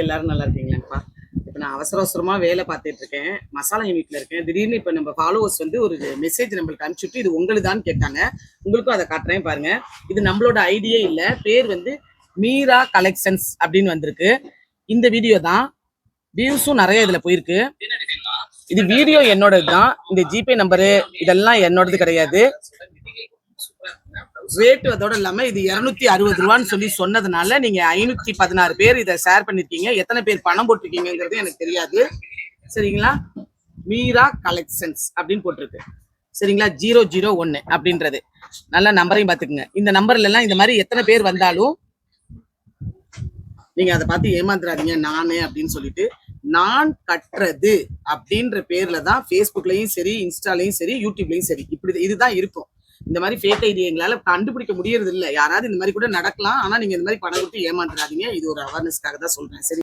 எல்லாரும் நல்லா இருக்கீங்களாப்பா இப்போ நான் அவசர அவசரமாக வேலை பார்த்துட்டு இருக்கேன். மசாலா யூனிட்ல இருக்கேன். திடீர்னு இப்போ நம்ம ஃபாலோவர்ஸ் வந்து ஒரு மெசேஜ் நம்மளுக்கு அனுப்பிச்சுட்டு இது உங்களுதான்னு கேட்டாங்க. உங்களுக்கும் அதை காட்டுறேன் பாருங்க. இது நம்மளோட ஐடியே இல்லை. பேர் வந்து மீரா கலெக்ஷன்ஸ் அப்படின்னு வந்திருக்கு. இந்த வீடியோ தான் வியூஸும் நிறைய இதில் போயிருக்கு. இது வீடியோ என்னோடது தான் இந்த ஜிபே நம்பரு இதெல்லாம் என்னோடது கிடையாது. ரேட் அதோட இல்லாம இது இருநூத்தி அறுபது ரூபான்னு சொல்லி சொன்னதுனால நீங்க ஐநூத்தி பதினாறு பேர் இதை ஷேர் பண்ணிருக்கீங்க. எத்தனை பேர் பணம் போட்டிருக்கீங்கிறது எனக்கு தெரியாது. சரிங்களா? மீரா கலெக்ஷன்ஸ் அப்படின்னு போட்டிருக்கு. சரிங்களா? ஜீரோ ஜீரோ ஒன்னு அப்படின்றது. நல்ல நம்பரையும் பாத்துக்குங்க இந்த நம்பர்ல எல்லாம் இந்த மாதிரி எத்தனை பேர் வந்தாலும் நீங்க அதை பார்த்து ஏமாந்துடாதீங்க நானே அப்படின்னு சொல்லிட்டு நான் கட்டுறது அப்படின்ற பேர்ல தான் ஃபேஸ்புக்லயும் சரி இன்ஸ்டாலையும் சரி யூடியூப்லயும் சரி. இப்படி இதுதான் இருக்கும். இந்த மாதிரி ஃபேக் ஐடி எங்களால கண்டுபிடிக்க முடியறது இல்ல யாராவது இந்த மாதிரி கூட நடக்கலாம். ஆனா நீங்க இந்த மாதிரி பணம் கொடுத்து ஏமாந்துடாதீங்க இது ஒரு அவேர்னஸ்க்காக தான் சொல்றேன். சரி?